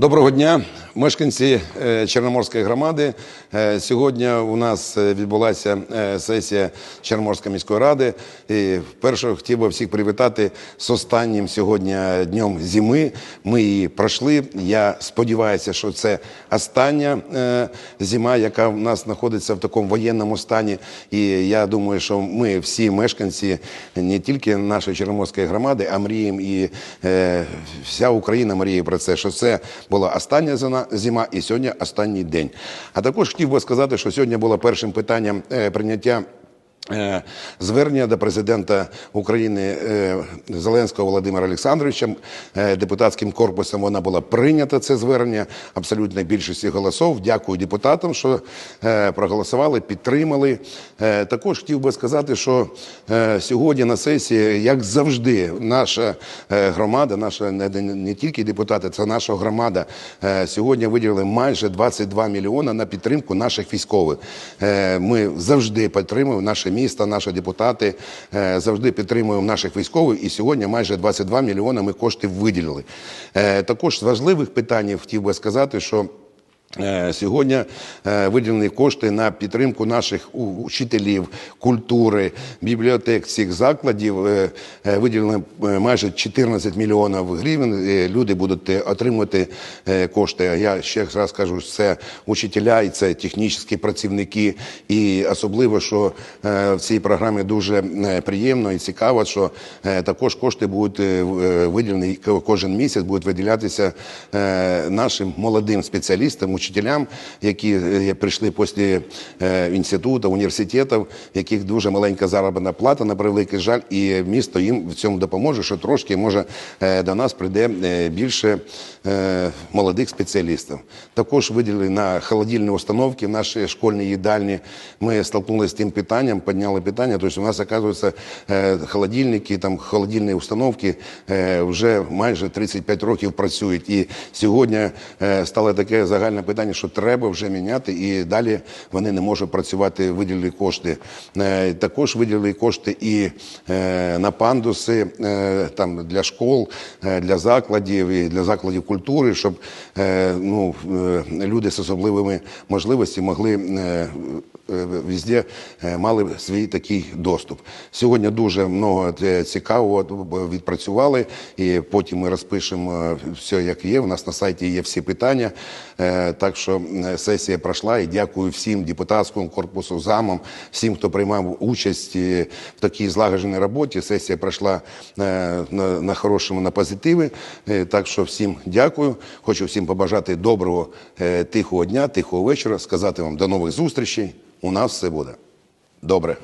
Доброго дня, мешканці е, Чорноморської громади. Е, Сьогодні у нас е, відбулася сесія Чорноморської міської ради. І вперше хотів би всіх привітати з останнім сьогодні днем зими. Ми її пройшли. Я сподіваюся, що це остання зима, яка в нас знаходиться в такому воєнному стані. І я думаю, що ми всі мешканці не тільки нашої Чорноморської громади, а мріємо і вся Україна мріє про це, що це була остання зима, і сьогодні останній день. А також хотів би сказати, що сьогодні було першим питанням е, прийняття. Е, Звернення до президента України е, Зеленського Володимира Олександровича Е, депутатським корпусом вона була прийнята. Це звернення абсолютної більшості голосів. Дякую депутатам, що проголосували, підтримали. Також хотів би сказати, що сьогодні на сесії, як завжди, наша громада, наша не, тільки депутати, це наша громада. Сьогодні виділили майже 22 мільйони на підтримку наших військових. Ми завжди підтримуємо наше місто, наші депутати е, завжди підтримуємо наших військових. І сьогодні майже 22 мільйони ми коштів виділили. Е, Також з важливих питань хотів би сказати, що Сьогодні е, виділені кошти на підтримку наших учителів, культури, бібліотек всіх закладів. Е, е, Виділено е, майже 14 мільйонів гривень. Е, Люди будуть е, отримувати е, кошти. Я ще раз кажу, це учителя і це технічні працівники. І особливо, що е, в цій програмі дуже е, приємно і цікаво, що е, також кошти будуть е, е, виділені кожен місяць, будуть виділятися е, нашим молодим спеціалістам, учителям, які е, прийшли після е, інституту, університетів, яких дуже маленька заробітна плата, на превеликий жаль, і місто їм в цьому допоможе, що трошки може е, до нас прийде більше молодих спеціалістів. Також виділили на холодильні установки в нашій школьній їдальні. Ми столкнулися з тим питанням, підняли питання. Тобто у нас, оказується, холодильники, там холодильні установки вже майже 35 років працюють. І сьогодні стало таке загальне питання, що треба вже міняти, і далі вони не можуть працювати, виділили кошти. Е, Також виділили кошти і е, на пандуси е, там для школ, для закладів і для закладів культури, щоб ну, люди з особливими можливостями могли е, е, везде е, мали свій такий доступ. Сьогодні дуже много цікавого відпрацювали, і потім ми розпишемо все, як є. У нас на сайті є всі питання. Так що е, сесія пройшла і дякую всім депутатському корпусу, замам, всім, хто приймав участь е, в такій злагодженій роботі. Сесія пройшла е, на, хорошому, на позитиві. Е, Так що всім дякую. Хочу всім побажати доброго, тихого дня, тихого вечора, сказати вам до нових зустрічей. У нас все буде добре.